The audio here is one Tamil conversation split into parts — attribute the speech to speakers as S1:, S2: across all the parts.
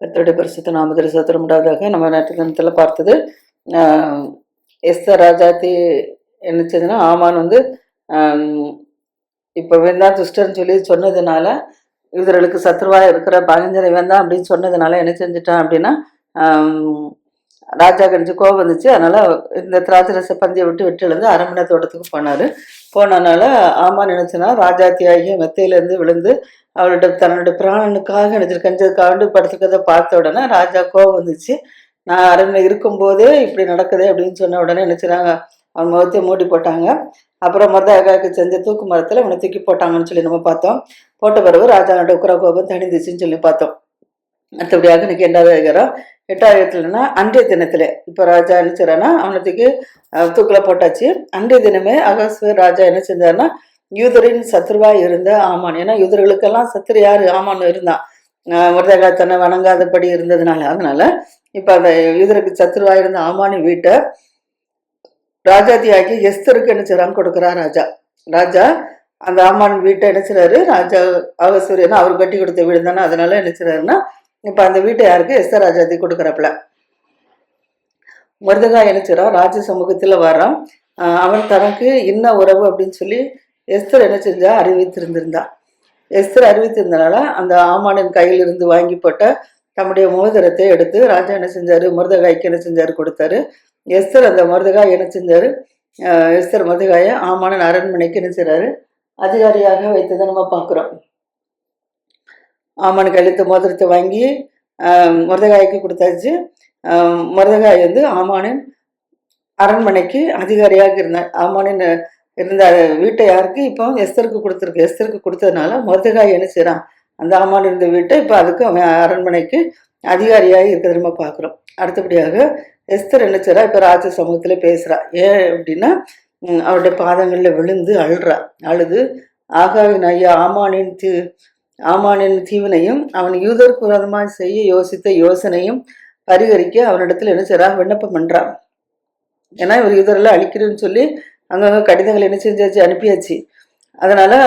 S1: கர்த்தருடைய பரிசுத்த நாமத்தில் சத்திரம் நம்ம நேற்று தினத்தில் பார்த்தது. எஸ் ராஜாத்தி என்னச்சதுன்னா ஆமான் வந்து இப்போ வேண்டாம் துஷ்டர்னு சொல்லி சொன்னதுனால இவர்களுக்கு சத்ருவாக இருக்கிற பயங்கர வேண்டாம் அப்படின்னு சொன்னதுனால என்ன செஞ்சுட்டான் அப்படின்னா ராஜா கணிச்சு கோபம் வந்துச்சு. அதனால் இந்த திராட்சரச பந்தியை விட்டு விட்டு எழுந்து அரண்மனை தோட்டத்துக்கு போனார். போனனால ஆமான் நினைச்சுன்னா ராஜாத்தியாகிய மெத்தையிலேருந்து விழுந்து அவளோட தன்னோட பிராணனுக்காக நினைச்சிரு கஞ்சதுக்காக படுத்துக்கிறத பார்த்த உடனே ராஜா கோவம் வந்துச்சு. நான் அரண்மனை இருக்கும்போதே இப்படி நடக்குதே அப்படின்னு சொன்ன உடனே நினைச்சுறாங்க அவன் முகத்தை மூடி போட்டாங்க. அப்புறம் மருதாக்காவுக்கு செஞ்ச தூக்கு மரத்தில் அவனை தூக்கி போட்டாங்கன்னு சொல்லி நம்ம பார்த்தோம். போட்ட பிறகு ராஜாவோட உக்கர கோபம் தணிந்துச்சுன்னு சொல்லி பார்த்தோம். மற்றபடியாக இன்னைக்கு எட்டாவது அதிகாரம் எட்டாவது அன்றைய தினத்துல. இப்போ ராஜா என்ன செய்றான்னா அவனத்துக்கு தூக்கில் போட்டாச்சு. அன்றைய தினமே அகாஸ்வர் ராஜா என்ன செஞ்சாருன்னா யூதரின் சத்ருவா இருந்த ஆமான். ஏன்னா யூதர்களுக்கெல்லாம் சத்ரு யாரு? ஆமான் இருந்தான் முருதகா தன்னை வணங்காதபடி இருந்ததுனால அதனால இப்போ அந்த யூதருக்கு சத்ருவா இருந்த ஆமானி வீட்டை ராஜாதியாகி எஸ்தருக்கு என்ன செய்றான்னு கொடுக்குறா ராஜா. ராஜா அந்த ஆமான் வீட்டை என்ன செய்றாரு? ராஜா அவசூரியனா அவர் கட்டி கொடுத்த வீடு தானே அதனால என்ன செய்றாருன்னா இப்போ அந்த வீட்டை யாருக்கு? எஸ்தர் ராஜாதி கொடுக்குறப்பல. மருதகா என்ன செய்றான்? ராஜ சமூகத்தில் வரான் அவன் தனக்கு இன்ன உறவு அப்படின்னு சொல்லி எஸ்தர் என்ன செஞ்சா? அறிவித்திருந்திருந்தா. எஸ்தர் அறிவித்திருந்தனால அந்த ஆமானின் கையில் இருந்து வாங்கி போட்ட தம்முடைய மோதிரத்தை எடுத்து ராஜா என்ன செஞ்சாரு? மருதகாய்க்கு என்ன செஞ்சாரு? கொடுத்தாரு. எஸ்தர் அந்த மருதகாய் என்ன செஞ்சாரு? எஸ்தர் மருதகாயை ஆமானின் அரண்மனைக்கு என்ன செய்றாரு? அதிகாரியாக வைத்ததை நம்ம பார்க்குறோம். ஆமான் அளித்த மோதிரத்தை வாங்கி முருதகாய்க்கு மருதகாய்க்கு கொடுத்தாச்சு. மருதகாய் வந்து ஆமானின் அரண்மனைக்கு அதிகாரியாக இருந்தார். ஆமானின் இருந்த வீட்டை யாருக்கு? இப்போ எஸ்தருக்கு கொடுத்துருக்கு. எஸ்தருக்கு கொடுத்ததுனால மருதகாய் என்ன செய்கிறான் அந்த ஆமான் இருந்த வீட்டை இப்போ அதுக்கு அவன் அரண்மனைக்கு அதிகாரியாக இருக்கிறது நம்ம பார்க்குறோம். அடுத்தபடியாக எஸ்தர் என்ன செய்கிறா இப்போ ராஜ சமூகத்தில் பேசுகிறா ஏன் அப்படின்னா அவருடைய பாதங்களில் விழுந்து அழுறா. அழுது ஆகாவின் ஐயா ஆமானின் தீ ஆமானின் தீவினையும் அவன் யூதருக்கு விரோதமாக செய்ய யோசித்த யோசனையும் பரிகரிக்க அவனிடத்தில் என்ன செய்கிறா விண்ணப்பம் பண்ணுறான் ஏன்னா இவர் யூதரெல்லாம் அழிக்கிறேன்னு சொல்லி அங்கங்கே கடிதங்கள் என்ன செஞ்சாச்சு அனுப்பியாச்சு. அதனால்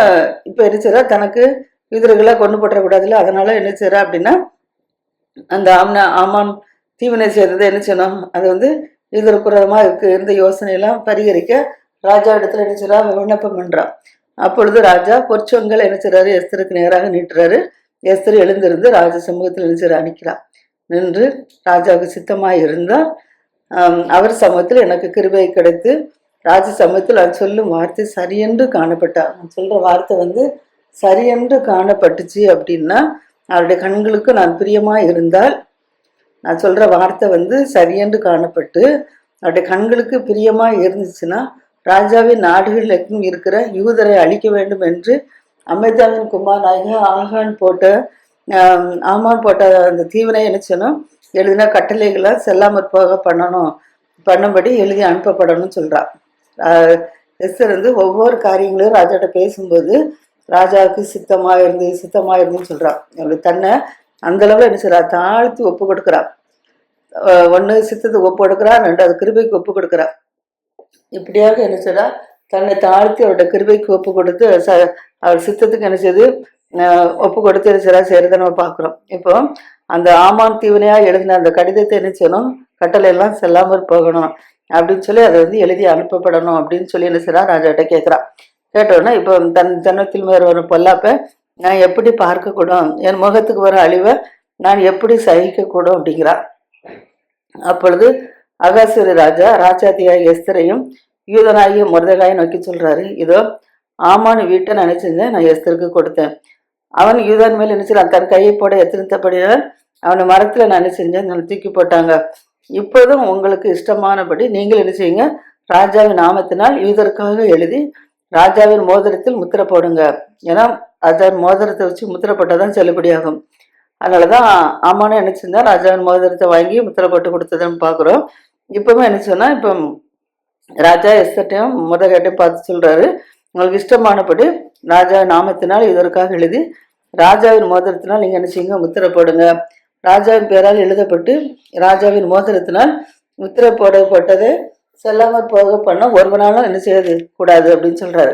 S1: இப்போ என்ன செய்றா? தனக்கு யூதர்களாக கொண்டு போட்டுறக்கூடாதுல்ல அதனால் என்ன செய்கிறா அப்படின்னா அந்த ஆம்னா ஆமான் தீவினை செய்ததை என்ன செய்யணும்? அது வந்து யூதருக்குறமாக இருக்கு. இருந்த யோசனையெல்லாம் பரிகரிக்க ராஜா இடத்துல என்ன செய்றா? விண்ணப்பம் பண்ணுறான் அப்பொழுது ராஜா பொற்சொங்கல் என்ன செய்கிறாரு எஸ்தருக்கு நேராக நீட்டுறாரு. எஸ்தர் எழுந்திருந்து ராஜ சமூகத்தில் என்ன செய்றா? அணிக்கிறான் நின்று ராஜாவுக்கு சித்தமாக இருந்தால் அவர் சமூகத்தில் எனக்கு கிருபை கிடைத்து ராஜ சமயத்தில் அவர் சொல்லும் வார்த்தை சரியென்று காணப்பட்டார் நான் சொல்கிற வார்த்தை வந்து சரியென்று காணப்பட்டுச்சு அப்படின்னா அவருடைய கண்களுக்கு நான் பிரியமாக இருந்தால் நான் சொல்கிற வார்த்தை வந்து சரியென்று காணப்பட்டு அவருடைய கண்களுக்கு பிரியமாக இருந்துச்சுன்னா ராஜாவின் நாடுகளில் எங்கும் இருக்கிற யூதரை அழிக்க வேண்டும் என்று அமிர்தாவின் குமார் நாயக ஆகான் போட்ட ஆமான் போட்ட அந்த தீவனை என்ன எழுதினா எழுதின கட்டளைகளை செல்லாமற் போக பண்ணணும். பண்ணும்படி எழுதி அனுப்பப்படணும்னு சொல்கிறான் எஸ்தர் வந்து ஒவ்வொரு காரியங்களையும் ராஜாட்ட பேசும்போது ராஜாவுக்கு சித்தமா இருந்து சித்தமா இருந்துன்னு சொல்றான் அவளுக்கு தன்னை அந்த அளவுல என்ன செய்றா தாழ்த்தி ஒப்பு கொடுக்குறா. ஒன்று சித்தத்துக்கு ஒப்பு கொடுக்குறா ரெண்டாவது கிருபைக்கு ஒப்பு கொடுக்குறா. இப்படியாக என்ன செய்றா தன்னை தாழ்த்தி அவரோட கிருபைக்கு ஒப்பு கொடுத்து ச அவர் சித்தத்துக்கு என்ன செய்து ஒப்பு கொடுத்து என்ன செய்றா? செய்கிறத நம்ம பார்க்குறோம் இப்போ அந்த ஆமான் தீவனையா எழுதின அந்த கடிதத்தை என்ன செய்யணும்? கட்டளை எல்லாம் செல்லாமல் போகணும். அப்படின்னு சொல்லி அதை வந்து எழுதி அனுப்பப்படணும் அப்படின்னு சொல்லி என்ன செய்யறா ராஜாட்ட கேட்குறான் கேட்டோன்னா இப்போ தன் ஜனத்தில் மேல் வரும் பொல்லாப்ப நான் எப்படி பார்க்கக்கூடும்? என் முகத்துக்கு வர அழிவை நான் எப்படி சகிக்கக்கூடும்? அப்படிங்கிறான் அப்பொழுது அகாசுரி ராஜா ராஜாதியாகிய எஸ்தரையும் யூதனாகிய முருதகாயை நோக்கி சொல்றாரு இதோ ஆமான் வீட்டை நினைச்சிருந்தேன் நான் எஸ்தருக்கு கொடுத்தேன். அவன் யூதன் மேல் என்ன தன் கையை போட எத்தனித்தபடியால் அவனை மரத்துல நான் செஞ்சேன்? தூக்கி போட்டாங்க. இப்போதும் உங்களுக்கு இஷ்டமானபடி நீங்கள் என்ன செய்யுங்க? ராஜாவின் நாமத்தினால் இதற்காக எழுதி ராஜாவின் மோதிரத்தில் முத்திரை போடுங்க. ஏன்னா அதன் மோதிரத்தை வச்சு முத்திரை போட்டால் தான் செல்லுபடியாகும். அதனால தான் ஆமானு என்ன ராஜாவின் மோதிரத்தை வாங்கி முத்திரை போட்டு கொடுத்ததுன்னு பார்க்குறோம். இப்போவும் என்ன சொன்னால் இப்போ ராஜா எஸ்தட்டையும் முதகட்டையும் பார்த்து சொல்கிறாரு உங்களுக்கு இஷ்டமானபடி ராஜா நாமத்தினால் இதற்காக எழுதி ராஜாவின் மோதிரத்தினால் நீங்கள் என்ன செய்யுங்க? முத்திரை போடுங்க. ராஜாவின் பெயரால் எழுதப்பட்டு ராஜாவின் மோதிரத்தினால் முத்திரை போடப்பட்டதை செல்லாமற் போக பண்ண ஒருவனாலும் என்ன செய்யறது? கூடாது அப்படின்னு சொல்றாரு.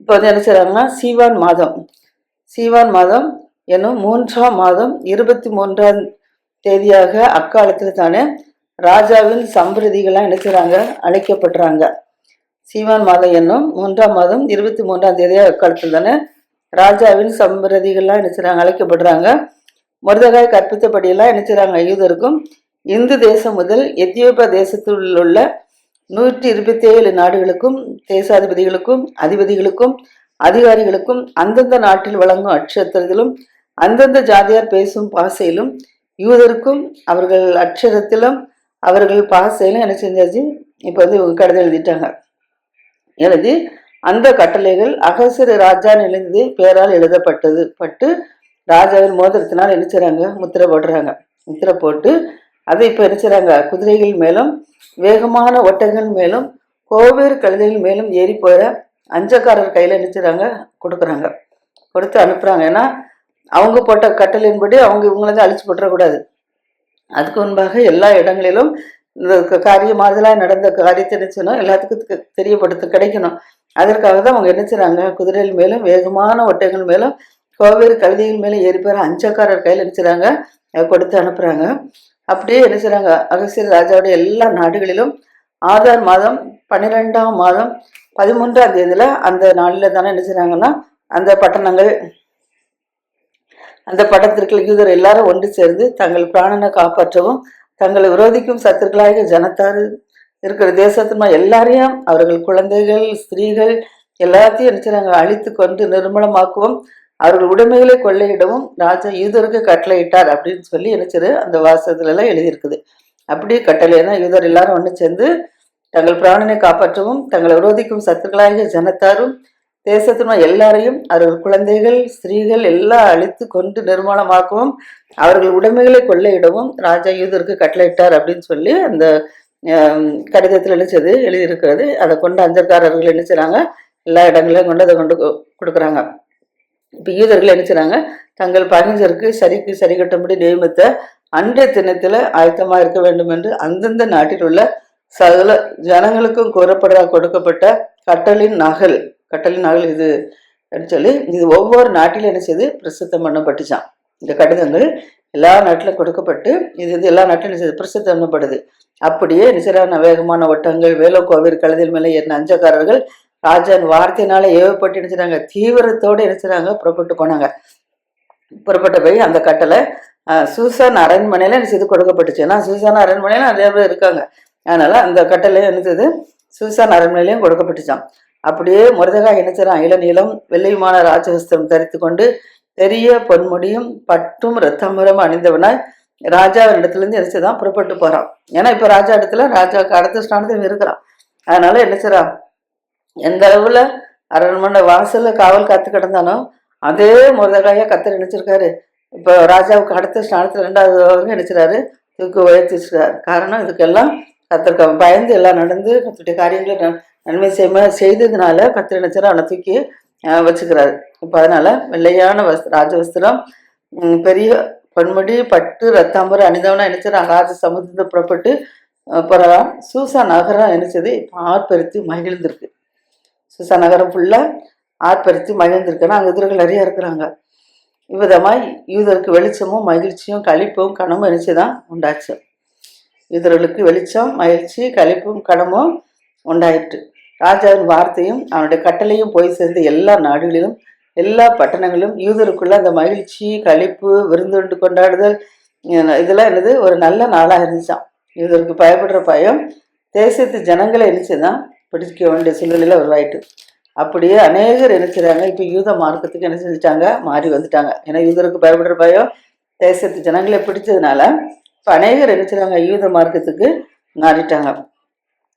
S1: இப்போ வந்து என்ன செய்யறாங்கன்னா சீவான் மாதம். சீவான் மாதம் என்னும் மூன்றாம் மாதம் இருபத்தி மூன்றாம் தேதியாக அக்காலத்தில் தானே ராஜாவின் சம்பிரதிகள்லாம் செய்கிறாங்க அழைக்கப்படுறாங்க சீவான் மாதம் என்னும் மூன்றாம் மாதம் இருபத்தி மூன்றாம் தேதியாக அக்காலத்தில் தானே ராஜாவின் சம்பிரதிகள்லாம் செய்கிறாங்க அழைக்கப்படுறாங்க மருதகாய் கற்பித்தபடியெல்லாம் நினைச்சுறாங்க யூதருக்கும் இந்து தேசம் முதல் எத்தியோப்பியா தேசத்தில் உள்ள நூற்றி இருபத்தி ஏழு நாடுகளுக்கும் தேசாதிபதிகளுக்கும் அதிபதிகளுக்கும் அதிகாரிகளுக்கும் அந்தந்த நாட்டில் வழங்கும் அட்சத்திரத்திலும் அந்தந்த ஜாதியார் பேசும் பாசையிலும் யூதருக்கும் அவர்கள் அட்சரத்திலும் அவர்கள் பாசையிலும் என்ன செஞ்சாச்சு? இப்போ வந்து இவங்க கடிதம் எழுதிட்டாங்க. எழுதி அந்த கட்டளைகள் அகசர ராஜா நிலைந்து பேரால் எழுதப்பட்டது. பட்டு ராஜாவின் மோதிரத்தினால் என்ன முத்திரை போடுறாங்க முத்திரை போட்டு அதை இப்போ என்ன செய்கிறாங்க குதிரைகள் மேலும் வேகமான ஒட்டகங்கள் மேலும் கோவேறு கழுதைகள் மேலும் ஏறி போகிற அஞ்சக்காரர் கையில் என்ன கொடுக்குறாங்க. கொடுத்து அனுப்புகிறாங்க ஏன்னா அவங்க போட்ட கட்டளையின்படி அவங்க இவங்களை அழிச்சு போட்டுறக்கூடாது அதுக்கு முன்பாக எல்லா இடங்களிலும் இந்த காரியம் மாறுதலாக நடந்த காரியத்தை என்ன எல்லாத்துக்கும் தெ- தெரியப்படுத்த கிடைக்கணும். அதற்காக தான் அவங்க என்ன செய்கிறாங்க குதிரைகள் மேலும் வேகமான ஒட்டைகள் மேலும் கோவேறு கழுதைகள் மேலே ஏறி போகிற அஞ்சக்காரர் கையில் என்ன செய்றாங்க? கொடுத்து அனுப்புகிறாங்க அப்படியே என்ன செய்றாங்க? அகசியர் ராஜாவுடைய எல்லா நாடுகளிலும் ஆதார் மாதம் பன்னிரெண்டாம் மாதம் பதிமூன்றாம் தேதியில அந்த நாளில் தானே என்ன செய்றாங்கன்னா அந்த பட்டணங்கள் அந்த பட்டத்திற்கு யூதர் எல்லாரும் ஒன்று சேர்ந்து தங்கள் பிராணனை காப்பாற்றவும் தங்களை விரோதிக்கும் சத்துருக்களாக ஜனத்தார் இருக்கிற தேசத்துமா எல்லாரையும் அவர்கள் குழந்தைகள் ஸ்திரீகள் எல்லாத்தையும் என்ன அழித்து கொண்டு நிர்மலமாக்கவும் அவர்கள் உடைமைகளை கொள்ளையிடவும் ராஜா யூதருக்கு கட்டளையிட்டார் அப்படின்னு சொல்லி நினைச்சது அந்த வாசகத்துல எல்லாம் எழுதியிருக்குது. அப்படியே கட்டளைனா யூதர் எல்லாரும் ஒன்று சேர்ந்து தங்கள் பிராணனை காப்பாற்றவும் தங்களை விரோதிக்கும் சத்துக்களாகிய ஜனத்தாரும் தேசத்தினும் எல்லாரையும் அவர்கள் குழந்தைகள் ஸ்திரீகள் எல்லாம் அழித்து கொண்டு நிர்மாணமாக்கவும் அவர்கள் உடைமைகளை கொள்ளையிடவும் ராஜா யூதருக்கு கட்டளையிட்டார் அப்படின்னு சொல்லி அந்த கடிதத்தில் எழுச்சது எழுதியிருக்கிறது. அதை கொண்டு அஞ்சற்காரர்கள் என்ன செய்கிறாங்க எல்லா இடங்களையும் கொண்டு அதை கொண்டு கொடுக்குறாங்க. இப்போ யூதர்கள் என்ன செய்கிறாங்க தங்கள் பகைஞருக்கு சரிக்கு சரி கட்டும்படி நியமித்த அன்றைய தினத்தில் ஆயத்தமாக இருக்க வேண்டும் என்று அந்தந்த நாட்டில் உள்ள சகல ஜனங்களுக்கும் கூறப்பட கொடுக்கப்பட்ட கட்டளின் நகல். கட்டளின் நகல் இது அப்படின்னு சொல்லி இது ஒவ்வொரு நாட்டிலும் என்ன செய்து பிரசித்தம் பண்ணப்பட்டுச்சான் இந்த கடிதங்கள் எல்லா நாட்டிலும் கொடுக்கப்பட்டு இது வந்து எல்லா நாட்டிலும் என்ன செய்யுது? பிரசித்தம் பண்ணப்படுது. அப்படியே நிசரான வேகமான ஒட்டங்கள் வேலோகோவில் கழுதில் மேலே ஏறின அஞ்சக்காரர்கள் ராஜன் வார்த்தையினால ஏவப்பட்டு நினைச்சாங்க தீவிரத்தோடு நினைச்சாங்க புறப்பட்டு போனாங்க. புறப்பட்டு போய் அந்த கட்டளை சூசான் அரண்மனையில செய்து கொடுக்கப்பட்டுச்சு. ஏன்னா சூசான் அரண்மனையில நிறைய பேர் இருக்காங்க. அதனால அந்த கட்டளை என்னது சூசான் அரண்மனையிலையும் கொடுக்கப்பட்டுச்சான் அப்படியே முருதகாய் இணைச்சிறான். இளநீளம் வெள்ளையுமான ராஜஹஸ்தம் தரித்து கொண்டு பெரிய பொன்முடியும் பட்டும் ரத்தமரம் அணிந்தவனாய் ராஜாவின் இடத்துலேருந்து எரிச்சுதான் புறப்பட்டு போறான். ஏன்னா இப்போ ராஜா இடத்துல ராஜாவுக்கு அடுத்த ஸ்தானத்தில் இருக்கிறான். அதனால என்ன செய்கிறான் எந்த அளவுல அரண்மனை வாசல்ல காவல் காத்து கிடந்தானோ அதே முருதகாயா கத்தர் நினைச்சிருக்காரு இப்போ ராஜாவுக்கு அடுத்த ஸ்தானத்துல ரெண்டாவது நினைச்சிறாரு தூக்கு உயர்த்திச்சிருக்காரு காரணம் இதுக்கெல்லாம் கத்தருக்கு பயந்து எல்லாம் நடந்து கத்துடைய காரியங்களை ந- நன்மை செய்ய செய்ததுனால கத்திர நினைச்சாரு அவனை தூக்கி வச்சுக்கிறாரு. இப்போ அதனால வெள்ளையான வஸ் ராஜவஸ்திரம் பெரிய பொன்முடி பட்டு ரத்தாம்பரம் அணிந்தவனா நினைச்சாரு ராஜ சமுதிரத்தை புறப்பட்டு அஹ், சூசா நகரம் நினைச்சது இப்போ ஆர்ப்பரித்து மகிழ்ந்திருக்கு. சூசா நகரம் ஃபுல்லாக ஆர்ப்பரித்து மகிழ்ந்திருக்குன்னா அங்கே எதிர்கள் நிறைய இருக்கிறாங்க. இவ்விதமாய் யூதருக்கு வெளிச்சமும் மகிழ்ச்சியும் கழிப்பும் கனமும் நினைச்சு தான் உண்டாச்சு. யூதர்களுக்கு வெளிச்சம் மகிழ்ச்சி கழிப்பும் கனமும் உண்டாயிற்று. ராஜாவின் வார்த்தையும் அவனுடைய கட்டளையும் போய் சேர்ந்த எல்லா நாடுகளிலும் எல்லா பட்டணங்களிலும் யூதருக்குள்ள அந்த மகிழ்ச்சி கழிப்பு விருந்துண்டு கொண்டாடுதல் இதெல்லாம் என்னது ஒரு நல்ல நாளாக இருந்துச்சாம். யூதருக்கு பயப்படுற பயம் தேசத்து ஜனங்களை என்னச்சுதான் பிடிக்க வேண்டிய சூழ்நிலையில் உருவாயிட்டு. அப்படியே அநேகர் என்ன செய்கிறாங்க இப்போ யூத மார்க்கத்துக்கு என்ன செஞ்சுட்டாங்க? மாறி வந்துட்டாங்க. ஏன்னா யூதருக்கு பயப்படுற பயம் தேசத்து ஜனங்களை பிடிச்சதுனால இப்போ அநேகர் என்ன செய்கிறாங்க யூத மார்க்கத்துக்கு மாறிட்டாங்க.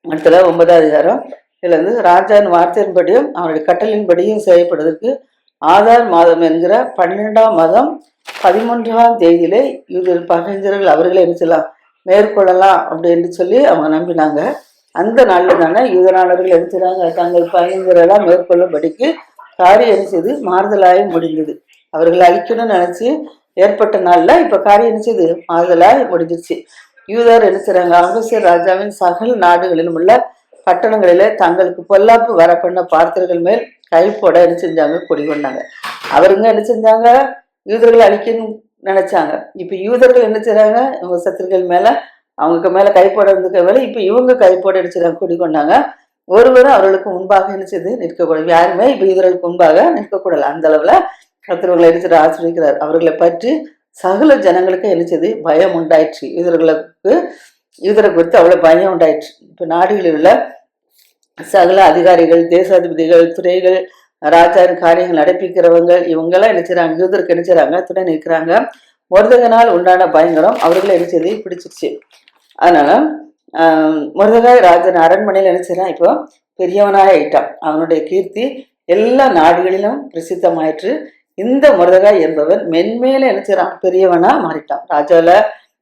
S1: அடுத்தது ஒன்பதாவது அதிகாரம். இதில் வந்து ராஜாவின் வார்த்தையின்படியும் அவனுடைய கட்டளையின்படியும் செய்யப்படுவதற்கு ஆதார் மாதம் என்கிற பன்னெண்டாம் மாதம் பதிமூன்றாம் தேதியிலே யூதர் பகைஞர்கள் அவர்களை என்ன செய்யலாம் மேற்கொள்ளலாம் அப்படின்னு சொல்லி அவங்க நம்பினாங்க. அந்த நாளில் தானே யூதரானவர்கள் என்ன தங்கள் பயங்கரெல்லாம் மேற்கொள்ளும்படிக்கு காரியம் செய்து மாறுதலாய் முடிந்தது. அவர்களை அழிக்கணும்னு நினைச்சு ஏற்பட்ட நாளில் இப்போ காரியம் என்ன செய்யுது மாறுதலாய் முடிஞ்சிருச்சு. யூதர் என்ன செய்கிறாங்க அகசியர் ராஜாவின் சகல் நாடுகளிலும் உள்ள பட்டணங்களிலே தங்களுக்கு பொல்லாப்பு வர பண்ண பார்த்தர்கள் மேல் கை போட என்ன செஞ்சாங்க கொண்டாங்க அவருங்க என்ன செஞ்சாங்க? யூதர்களை அழிக்கணும்னு நினைச்சாங்க. இப்போ யூதர்கள் என்ன செய்றாங்க? இவங்க சத்துருக்கள் மேலே அவங்களுக்கு மேல கைப்பட இருந்துக்க வேலை. இப்போ இவங்க கைப்பட அடிச்சுறாங்க கூடி கொண்டாங்க. ஒருவரும் அவர்களுக்கு முன்பாக என்ன செய்து நிற்கக்கூடாது. யாருமே இப்போ இவர்களுக்கு முன்பாக நிற்கக்கூடாது. அந்த அளவுல கத்திரவர்களை எடுத்துட்டு ஆசிரியக்கிறார் அவர்களை பற்றி சகல ஜனங்களுக்கு என்ன செய்து பயம் உண்டாயிற்று. யூதர்களுக்கு யூதரை குறித்து அவ்வளவு பயம் உண்டாயிற்று. இப்போ நாடுகளில் உள்ள சகல அதிகாரிகள் தேசாதிபதிகள் துறைகள் ராஜாவின் காரியங்கள் நடப்பிக்கிறவங்க இவங்கெல்லாம் என்ன செய்றாங்க? யூதருக்கு நினைச்சாங்க துணை நிற்கிறாங்க. முருதகனால் உண்டான பயங்கரம் அவர்களை என்ன பிடிச்சிருச்சு. அதனால ஆஹ், முருதகாய் ராஜன் அரண்மனையில் என்ன இப்போ? பெரியவனாக ஆயிட்டான். அவனுடைய கீர்த்தி எல்லா நாடுகளிலும் பிரசித்தமாயிற்று. இந்த முருதகாய் என்பவன் மென்மேல என்ன பெரியவனா மாறிட்டான். ராஜால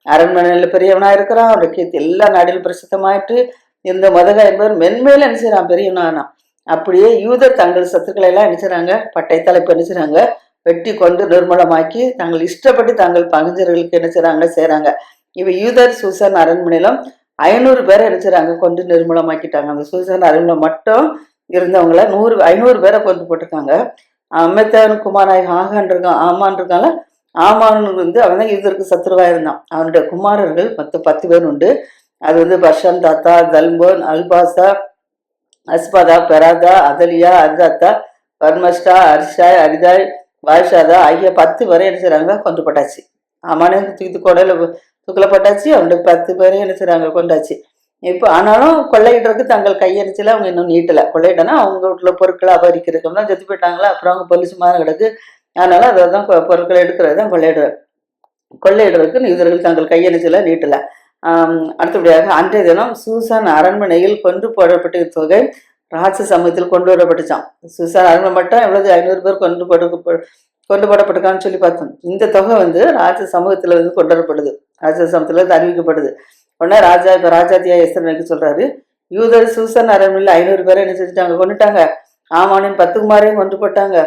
S1: அரண்மனையில் பெரியவனா இருக்கிறான். அவனுடைய கீர்த்தி எல்லா நாடுகளும் பிரசித்தமாயிட்டு இந்த முருதகாய் என்பவர் மென்மேல என்ன பெரியவனானா அப்படியே யூத தங்கள் சத்துக்களை எல்லாம் என்ன பட்டை தலைப்பு என்ன வெட்டி கொண்டு நிர்மூலமாக்கி தங்கள் இஷ்டப்பட்டு தங்கள் பங்குஜர்களுக்கு என்ன செய்கிறாங்க செய்றாங்க யூதர் சூசன் அரண்மனையிலும் ஐநூறு பேரை என்ன செய்றாங்க? கொண்டு நிர்மூலமாக்கிட்டாங்க. அந்த சூசன் அரண்மனை மட்டும் இருந்தவங்கள நூறு ஐநூறு பேரை கொண்டு போட்டிருக்காங்க. அமித்தன் குமாராய் ஆகான் இருக்கான் ஆமான் இருக்கான்ல ஆமான் வந்து அவன் தான் யூதருக்கு சத்ருவாக இருந்தான். அவனுடைய குமாரர்கள் மொத்தம் பத்து பேர் உண்டு. அது வந்து பர்ஷன் தாத்தா தல்போன் அல்பாசா அஸ்பதா பெராதா அதலியா அர்தாத்தா பர்மஸ்டா அர்ஷாய் அரிதாய் வாய்ஷாதா ஆகிய பத்து வரை என்ன கொண்டு போட்டாச்சு. ஆமானே தூக்கி கொடையில தூக்கில் போட்டாச்சு பத்து பேரையும் என்ன செய்கிறாங்க கொண்டாச்சு. இப்போ ஆனாலும் கொள்ளையிடுறதுக்கு தங்கள் கையடிச்சில அவங்க இன்னும் நீட்டலை. கொள்ளையிடனா அவங்க வீட்டில் பொருட்களை அபகரிக்கிறதுக்கு தான் செத்து போயிட்டாங்களா? அப்புறம் அவங்க பொலிசு கிடக்கு. அதனால அதை தான் பொருட்களை எடுக்கிறது தான் கொள்ளையிடுற கொள்ளையிடுறதுக்கு இவர்கள் தங்கள் கையெழுச்சில நீட்டலை. அடுத்தபடியாக அன்றைய தினம் சூசான் அரண்மனையில் கொண்டு போடப்பட்ட தொகை ராஜ சமூகத்தில் கொண்டு வரப்பட்டுச்சான் சூசான் அரண்மனை மட்டும் எவ்வளவு ஐநூறு பேர் கொண்டு போட கொண்டு போடப்பட்டிருக்கான்னு சொல்லி பார்த்தோம். இந்த தொகை வந்து ராஜ சமூகத்தில் வந்து கொண்டு வரப்படுது. ராஜசமத்தில் சமூகத்துல அறிவிக்கப்படுது உடனே ராஜா இப்போ ராஜாத்தியா எஸ்தரனுக்கு சொல்கிறாரு யூதர் சூசன் அரண்மனையில் ஐநூறு பேரை என்ன செஞ்சுட்டாங்க? கொண்டுட்டாங்க ஆமானின் பத்து குமாரையும் கொண்டு போட்டாங்க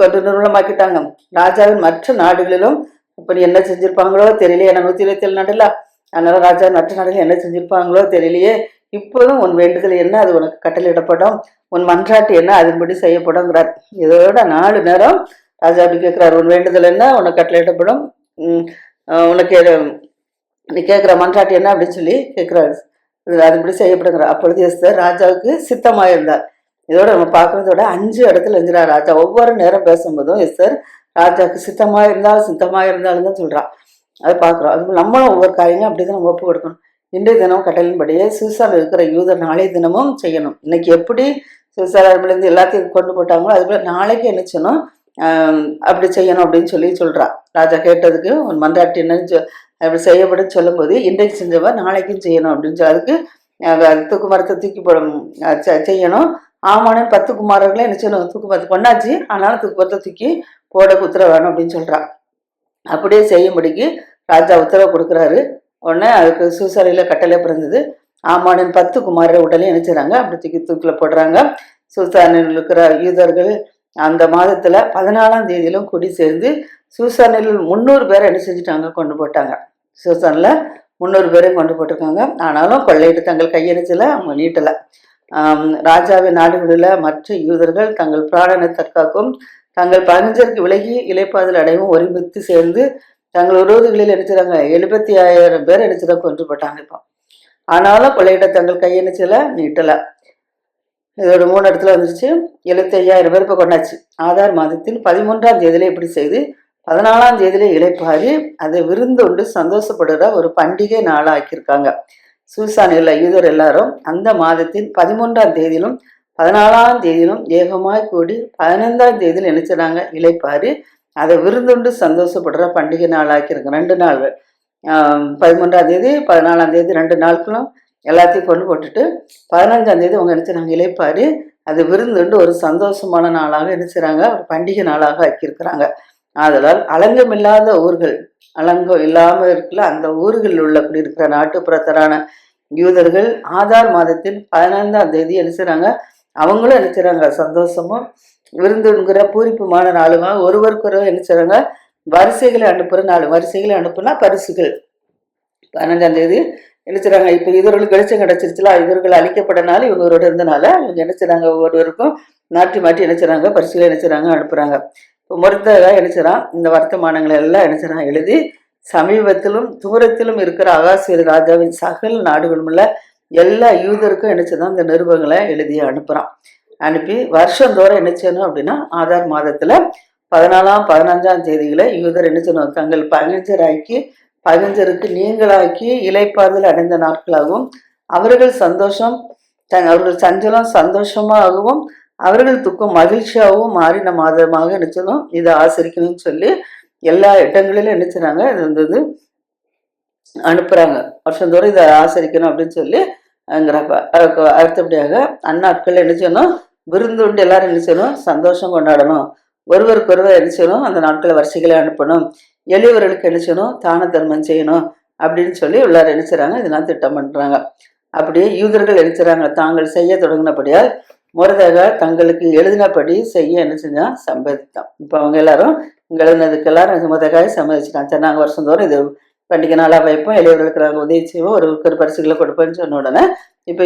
S1: கொண்டு நிர்மூலமாக்கிட்டாங்க. ராஜாவின் மற்ற நாடுகளிலும் இப்போ என்ன செஞ்சிருப்பாங்களோ தெரியலையே. ஏன்னா நூற்றி இருபத்தி ஏழு நாடுல. அதனால ராஜா மற்ற நாடுகள் என்ன செஞ்சிருப்பாங்களோ தெரியலையே. இப்போதும் உன் வேண்டுதல் என்ன? அது உனக்கு கட்டளையிடப்படும். உன் மன்றாட்டு என்ன? அதன்படி செய்யப்படுங்கிறார் இதோட நாலு நேரம் ராஜா அப்படி கேட்குறாரு. உன் வேண்டுதல் என்ன? உனக்கு கட்டளையிடப்படும். உனக்கு நீ கேட்குற மன்றாட்டி என்ன அப்படின்னு சொல்லி கேட்குறாரு அதுபடி செய்யப்படுங்கிறார் அப்பொழுது எஸ்தர் ராஜாவுக்கு சித்தமாக இருந்தார் இதோட நம்ம பார்க்குறதோட அஞ்சு இடத்துல இருந்துறார் ராஜா. ஒவ்வொரு நேரம் பேசும்போதும் எஸ்தர் ராஜாவுக்கு சித்தமாக இருந்தாலும் சித்தமாக இருந்தாலும் தான் சொல்கிறான் அதை பார்க்குறோம். அது நம்மளும் ஒவ்வொரு காரியங்களும் அப்படி தான் நம்ம ஒப்பு கொடுக்கணும். இன்றைய தினம் கட்டளின்படியே சூசால் இருக்கிற யூதர் நாளைய தினமும் செய்யணும். இன்னைக்கு எப்படி சூசாலிருந்து எல்லாத்தையும் கொண்டு போட்டாங்களோ அதுபோல் நாளைக்கு என்ன செய்யணும்? அப்படி செய்யணும் அப்படின்னு சொல்லி சொல்கிறான் ராஜா கேட்டதுக்கு உன் மன்றாட்டு என்னன்னு அப்படி செய்யப்படும் சொல்லும்போது இன்றைக்கு செஞ்சவன் நாளைக்கும் செய்யணும் அப்படின்னு சொல்லி அதுக்கு தூக்குமரத்தை தூக்கு மரத்தை தூக்கி போடும் செய்யணும். ஆமானே பத்து குமாரர்களே என்ன செய்யணும் தூக்கு மரத்தை கொண்டாச்சு ஆனாலும் தூக்கு மரத்தை தூக்கி போட உத்தரவு வேணும் அப்படின்னு சொல்கிறான் அப்படியே செய்யும்படிக்கு ராஜா உத்தரவு கொடுக்குறாரு. உடனே அதுக்கு சூசாரியில் கட்டளை பிறந்தது. ஆமானின் பத்து குமாரரை உடனே நினைச்சாங்க அப்படி தூக்கி தூக்கில் போடுறாங்க. சூசானில் இருக்கிற யூதர்கள் அந்த மாதத்துல பதினாலாம் தேதியிலும் குடி சேர்ந்து சூசானில் முந்நூறு பேரை என்ன செஞ்சுட்டாங்க? கொண்டு போட்டாங்க. சூசானில் முந்நூறு பேரையும் கொண்டு போட்டிருக்காங்க. ஆனாலும் கொள்ளையிட்டு தங்கள் கையெழுச்சில் அவங்க நீட்டலை. ராஜாவின் நாடுகளில் மற்ற யூதர்கள் தங்கள் பிராணனை தற்காக்கும் தங்கள் பரிஞ்சருக்கு விலகி இலைப்பாதல் அடையவும் ஒருமித்து சேர்ந்து தங்கள் விரோதிகளில் எடுத்துறாங்க எழுபத்தி ஆயிரம் பேர் எடுத்துதான் கொன்று போட்டாங்க இப்போ. ஆனாலும் கொள்ளையிட்ட தங்கள் கையெழுச்சில நீட்டலை. இதோட மூணு இடத்துல வந்துருச்சு. எழுபத்தி ஐயாயிரம் பேர் இப்போ கொண்டாச்சு. ஆதார் மாதத்தின் பதிமூன்றாம் தேதியில இப்படி செய்து பதினாலாம் தேதியில இழைப்பாரு அதை விருந்துண்டு சந்தோஷப்படுற ஒரு பண்டிகை நாளா ஆக்கியிருக்காங்க சூசானில் யூதர் எல்லாரும் அந்த மாதத்தின் பதிமூன்றாம் தேதியிலும் பதினாலாம் தேதியிலும் ஏகமாய் கூடி பதினைந்தாம் தேதியில் நினைச்சிடாங்க இழைப்பாரு அதை விருந்துண்டு சந்தோஷப்படுற பண்டிகை நாள் ஆக்கியிருக்கு ரெண்டு நாள். பதிமூன்றாம் தேதி பதினாலாம் தேதி ரெண்டு நாட்களும் எல்லாத்தையும் கொண்டு போட்டுட்டு பதினஞ்சாந்தேதி அவங்க நினச்சிருக்காங்க இழைப்பாரு. அது விருந்துண்டு ஒரு சந்தோஷமான நாளாக நினைச்சாங்க ஒரு பண்டிகை நாளாக ஆக்கியிருக்கிறாங்க. ஆதலால் அலங்கமில்லாத ஊர்கள் அலங்கம் இல்லாமல் இருக்குல்ல அந்த ஊர்களில் உள்ள குடியிருக்கிற நாட்டுப்புறத்தரான யூதர்கள் ஆதார் மாதத்தின் பதினைந்தாம் தேதி என்ன செய்கிறாங்க அவங்களும் என்ன செய்கிறாங்க சந்தோஷமும் விருந்துங்கிற பூரிப்புமான நாளுங்க ஒருவருக்கொருவர் என்ன செய்கிறாங்க வரிசைகளை அனுப்புகிற நாள் வரிசைகளை அனுப்புனா பரிசுகள். பதினஞ்சாம் தேதி என்ன செய்றாங்க இப்போ இவர்களுக்கு வெளிச்சம் கிடைச்சிருச்சுல இவர்கள் அழிக்கப்படனால இவங்களோட இருந்தனால இவங்க என்ன செய்றாங்க ஒவ்வொருவருக்கும் நாட்டி மாட்டி என்ன செய்றாங்க பரிசுகளை என்ன செய்றாங்க அனுப்புறாங்க. இப்போ மொத்ததாக நினைச்சிடான் இந்த வர்த்தமானங்களை எல்லாம் நினைச்சிடான் எழுதி சமீபத்திலும் தூரத்திலும் இருக்கிற அகாசியர் ராஜாவின் சகல் நாடுகளும் உள்ள எல்லா யூதருக்கும் நினைச்சுதான் இந்த நிருபங்களை எழுதி அனுப்புகிறான் அனுப்பி வருஷந்தோறும் என்ன செய்யணும் அப்படின்னா ஆதார் மாதத்தில் பதினாலாம் பதினஞ்சாம் தேதிகளை யூதர் என்ன செய்யணும் தங்கள் பகிஞ்சராக்கி பகிஞ்சருக்கு நீங்களாக்கி இலைப்பாறுதல் அடைந்த நாட்களாகவும் அவர்கள் சந்தோஷம் அவர்கள் சஞ்சலம் சந்தோஷமாகவும் அவர்கள் துக்கம் மகிழ்ச்சியாகவும் மாறின மாதமாக நினைச்சதும் இதை ஆசரிக்கணும்னு சொல்லி எல்லா இடங்களிலும் நினைச்சுறாங்க இது வந்து இது அனுப்புறாங்க. வருஷந்தோறும் இதை ஆசரிக்கணும் அப்படின்னு சொல்லி அடுத்தபடியாக அந்நாட்கள் என்ன செய்யணும்? விருந்துண்டு எல்லாரும் என்ன சந்தோஷம் கொண்டாடணும். ஒருவருக்கு ஒருவர் என்ன செய்யணும்? அந்த நாட்களை வரிசைகளை அனுப்பணும். எளியவர்களுக்கு என்ன செய்யணும்? தான தர்மம் செய்யணும் அப்படின்னு சொல்லி எல்லாரும் என்ன இதெல்லாம் திட்டம் பண்ணுறாங்க அப்படியே யூதர்கள் என்ன தாங்கள் செய்ய தொடங்கினபடியால் முறதாக தங்களுக்கு எழுதினபடி செய்ய என்ன செஞ்சால் சம்பதித்தான். இப்போ அவங்க எல்லாரும் எழுதினதுக்கு எல்லாரும் முறதாக சம்மதிச்சிட்டாங்க. சரி நாங்கள் வருஷந்தோறும் இது பண்டிகை நாளாக வைப்போம். எளியவர்களுக்கு நாங்கள் உதவி செய்வோம். ஒரு பரிசுகளை கொடுப்போம்னு சொன்ன உடனே இப்போ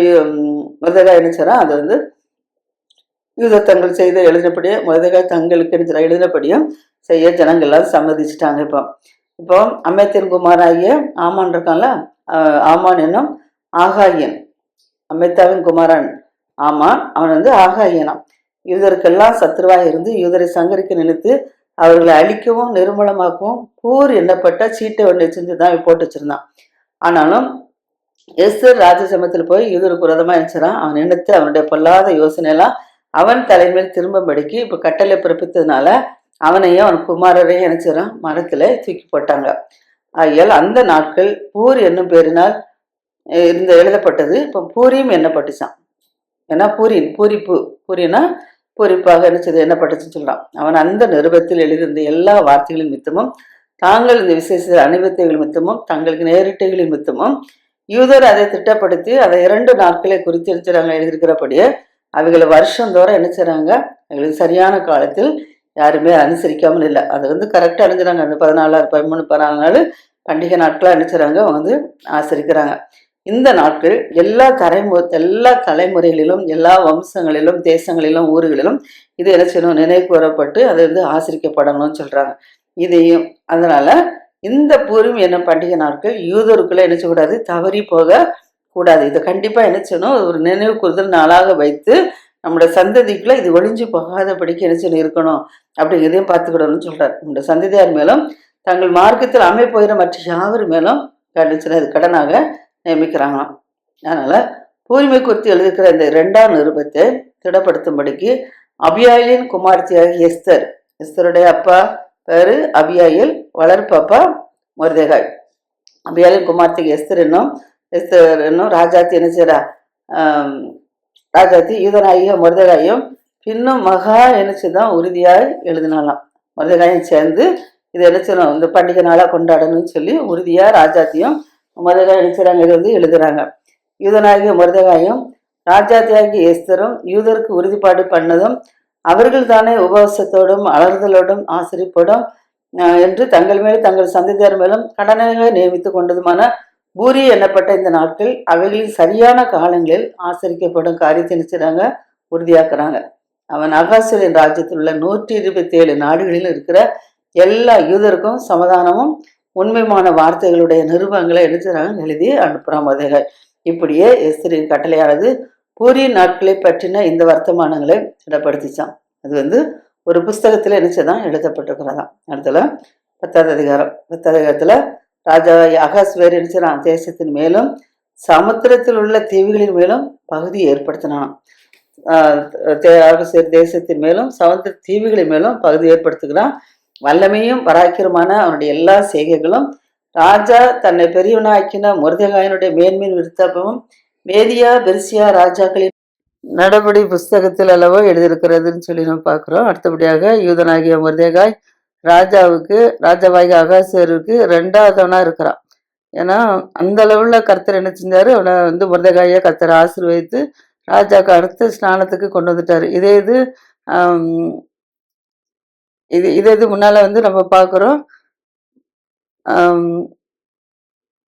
S1: முறதாக என்ன செய்றா? அது வந்து யூதர் தங்கள் செய்த எழுதினபடியே முதக தங்களுக்கு எழுதினபடியும் செய்ய எல்லாம் சம்மதிச்சிட்டாங்க இப்போ. இப்போ அம்மத்தின் குமாராகிய ஆமான் இருக்கான்ல ஆமான் என்னும் ஆகாயன். அமிதாவின் குமாரன் ஆமான் அவன் வந்து ஆகாயனாம் யூதருக்கெல்லாம் சத்ருவாக இருந்து யூதரை சங்கரிக்க நினைத்து அவர்களை அழிக்கவும் நிர்மூலமாக்கவும் கூர் எண்ணப்பட்ட சீட்டை ஒன்று செஞ்சு தான் போட்டு வச்சிருந்தான். ஆனாலும் எஸ்தர் ராஜசமத்தில் போய் யூதருக்கு விரதமாக இருந்துச்சான் அவன் நினைத்து அவனுடைய பொல்லாத யோசனையெல்லாம் அவன் தலைமையில் திரும்பபடிக்கு இப்போ கட்டளை பிறப்பித்ததுனால அவனையும் அவன் குமாரரையும் நினைச்சிடறான் மரத்தில் தூக்கி போட்டாங்க. ஆகியால் அந்த நாட்கள் பூர் என்னும் பேரினால் இருந்த எழுதப்பட்டது. இப்போ பூரியும் எண்ணப்பட்டுச்சான் ஏன்னா பூரின் பூரிப்பு பூரினா பூரிப்பாக நினைச்சது எண்ணப்பட்டுச்சுன்னு சொல்கிறான் அவன் அந்த நிருபத்தில் எழுதியிருந்த எல்லா வார்த்தைகளின் மித்தமும் தாங்கள் இந்த விசேஷ அனுபவத்தைகள் மித்தமும் தங்களுக்கு நேரிட்டைகளின் மித்தமும் யூதர் அதை திட்டப்படுத்தி அதை இரண்டு நாட்களை குறித்து எழுதுறாங்க எழுதியிருக்கிறபடியே அவைகளை வருஷந்தோறும் என்ன செய்கிறாங்க எங்களுக்கு சரியான காலத்தில் யாருமே அனுசரிக்காமல் இல்லை. அது வந்து கரெக்டாக அணிஞ்சுறாங்க அந்த பதினாலு பதிமூணு பதினாலு நாள் பண்டிகை நாட்களாக அனுப்பிச்சுறாங்க அவங்க வந்து ஆசரிக்கிறாங்க. இந்த நாட்கள் எல்லா தலைமு எல்லா தலைமுறைகளிலும் எல்லா வம்சங்களிலும் தேசங்களிலும் ஊர்களிலும் இது என்ன செய்யணும்? நினைவு கூறப்பட்டு அது வந்து ஆசரிக்கப்படணும்னு சொல்கிறாங்க இதையும் அதனால் இந்த பூர்வம் என்ன பண்டிகை நாட்கள்? யூதருக்குள்ளே என்ன செய்யக்கூடாது? தவறி போக கூடாது. இதை கண்டிப்பாக என்ன செய்யணும்? ஒரு நினைவு கூறுதல் நாளாக வைத்து நம்மளோட சந்ததிக்குள்ள இது ஒழிஞ்சு போகாதபடிக்கு என்ன செய்யணும்? இருக்கணும். அப்படிங்கிறதையும் பார்த்துக்கிடணும்னு சொல்கிறார் நம்மளோட சந்ததியார் மேலும் தங்கள் மார்க்கத்தில் அமைப்போகிற மற்ற யாவர் மேலும் கண்டிச்சு அது கடனாக நியமிக்கிறாங்களாம். அதனால் பூரிமை குறித்து எழுதியிருக்கிற இந்த ரெண்டாம் நிருபத்தை திடப்படுத்தும்படிக்கு அபியாயிலின் குமார்த்தியாக எஸ்தர் எஸ்தருடைய அப்பா பேர் அபியாயில் வளர்ப்பப்பா மொர்தேகாய். அபியாலின் குமார்த்திக்கு எஸ்தர் என்னும் எஸ்தர் என்னும் ராஜாத்தி என்ன செய்யறா ராஜாத்தி யூதனாகிய மருதகாயும் பின்னும் மகா என்னச்சுதான் உறுதியாய் எழுதினாலாம் மருதகாயும் சேர்ந்து இது என்ன இந்த பண்டிகை நாளாக கொண்டாடணும்னு சொல்லி உறுதியாக ராஜாத்தியும் மருதகாய் என்ன செய்றாங்க? இது வந்து எழுதுறாங்க. யூதனாகிய மருதகாயும் ராஜாத்தியாகிய எஸ்தரும் யூதருக்கு உறுதிப்பாடு பண்ணதும் அவர்கள் தானே உபவாசத்தோடும் அலறுதலோடும் ஆசிரிப்போடும் என்று தங்கள் மேலும் தங்கள் சந்ததியார் மேலும் கடனாக நியமித்து கொண்டதுமான பூரி எண்ணப்பட்ட இந்த நாட்கள் அவைகளின் சரியான காலங்களில் ஆசரிக்கப்படும் காரியத்தை நினைச்சுறாங்க உறுதியாக்குறாங்க. அவன் அகாசுரின் ராஜ்யத்தில் உள்ள நூற்றி இருபத்தி ஏழு நாடுகளில் இருக்கிற எல்லா யூதருக்கும் சமாதானமும் உண்மையான வார்த்தைகளுடைய நிருபங்களை எழுதுறாங்க எழுதி அனுப்புறான் மதேகாய் இப்படியே எஸ்தரின் கட்டளையானது பூரி நாட்களை பற்றின இந்த வர்த்தமானங்களை இடப்படுத்திச்சான் அது வந்து ஒரு புஸ்தகத்தில் நினைச்சதான் எழுதப்பட்டிருக்கிறதாம். இடத்துல பத்தாவது அதிகாரம். பத்தாவது அதிகாரத்தில் ராஜா அகாஸ் தேசத்தின் மேலும் சமுத்திரத்தில் உள்ள தீவுகளின் மேலும் பகுதி ஏற்படுத்தினான். அகசேர் தேசத்தின் மேலும் சமுத்திர தீவுகளின் மேலும் பகுதி ஏற்படுத்துகிறான். வல்லமையும் பராக்கிரமான அவனுடைய எல்லா செய்கைகளும் ராஜா தன்னை பெரியவனாக்கின முருதகாயனுடைய மேன்மையின் விருத்தப்பமும் மேதியா பெர்சியா ராஜாக்களின் நடபடி புஸ்தகத்தில் அளவோ எழுதியிருக்கிறதுன்னு சொல்லி நம்ம பார்க்குறோம். அடுத்தபடியாக யூதனாகிய முருதேகாய் ராஜாவுக்கு ராஜாவாகிய அகாசியருக்கு ரெண்டாவதவனாக இருக்கிறான். ஏன்னா அந்த அளவில் கர்த்தர் என்ன செஞ்சார்? அவனை வந்து முருதகாயை கர்த்தர் ஆசீர்வதித்து ராஜாவுக்கு அடுத்த ஸ்நானத்துக்கு கொண்டு வந்துட்டாரு. இதே இது இது இதே இது முன்னால வந்து நம்ம பார்க்குறோம்.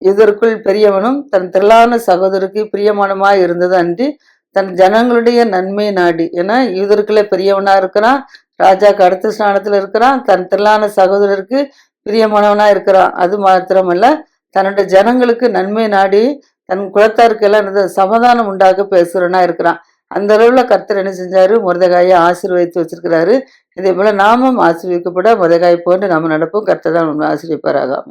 S1: இதற்குள் பெரியவனும் தன் திரளான சகோதரருக்கு பிரியமானமாக இருந்தது அன்றி தன் ஜனங்களுடைய நன்மை நாடி. ஏன்னா யூதருக்குள்ள பெரியவனாக இருக்கிறான் ராஜாக்கு அடுத்த ஸ்நானத்தில் இருக்கிறான். தன் திரளான சகோதரருக்கு பிரியமானவனாக இருக்கிறான். அது மாத்திரமல்ல தன்னோட ஜனங்களுக்கு நன்மை நாடி தன் குலத்தாருக்கு எல்லாம் சமாதானம் உண்டாக பேசுகிறனா இருக்கிறான். அந்த அளவில் கர்த்தர் என்ன செஞ்சாரு? முருதகாயை ஆசீர்வதித்து வச்சிருக்கிறாரு. இதே போல நாமும் ஆசீர்வதிக்கப்பட முருதகாய் போன்று நாம நடப்போம். கர்த்தர் தான் நம்மை ஆசீர்வதிப்பாராக.